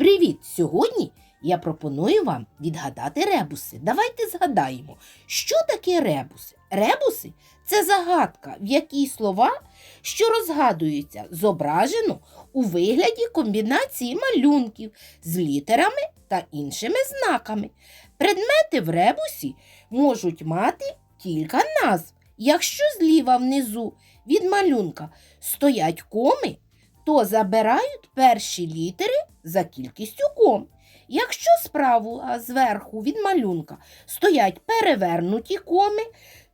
Привіт! Сьогодні я пропоную вам відгадати ребуси. Давайте згадаємо, що таке ребуси. Ребуси це загадка, в якій слова, що розгадуються, зображено у вигляді комбінації малюнків з літерами та іншими знаками. Предмети в ребусі можуть мати кілька назв. Якщо зліва внизу від малюнка стоять коми, то забирають перші літери за кількістю ком. Якщо справа зверху від малюнка стоять перевернуті коми,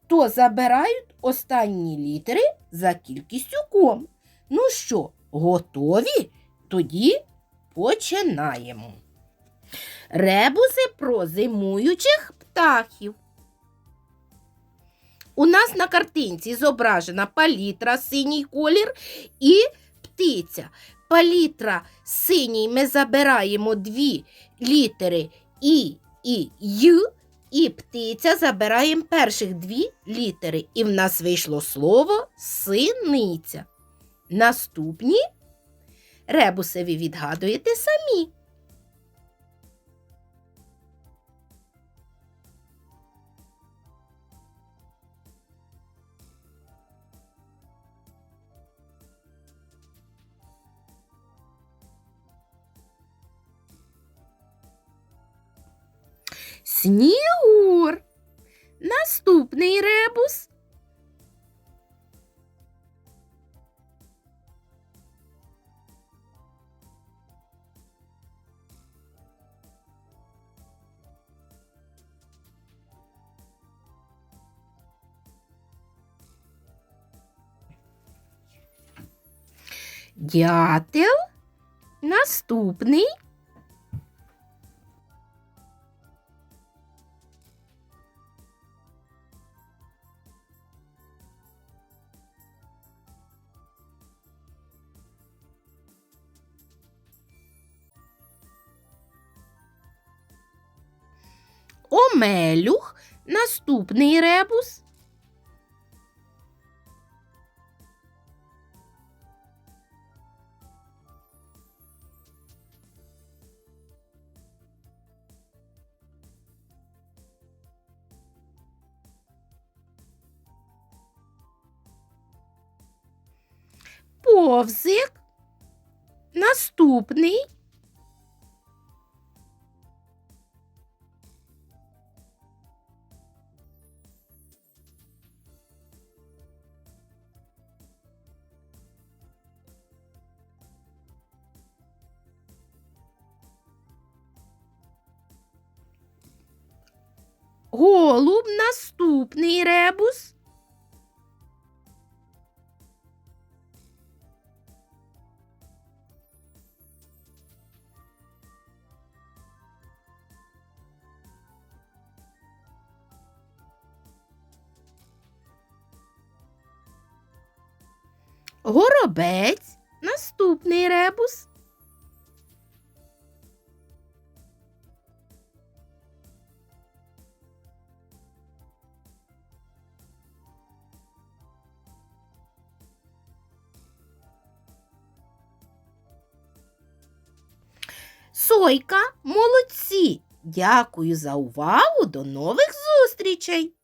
то забирають останні літери за кількістю ком. Ну що, готові? Тоді починаємо. Ребуси про зимуючих птахів. У нас на картинці зображена палітра, синій колір і птиця. Палітра синій ми забираємо дві літери І і Й, і птиця забираємо перших дві літери. І в нас вийшло слово синиця. Наступні ребусеві відгадуєте самі. Снігур. Наступний ребус. Дятел. Наступний. Омелюх, наступний ребус. Повзик, наступний. Голуб, наступний ребус. Горобець, наступний ребус. Сойка, молодці! Дякую за увагу. До нових зустрічей!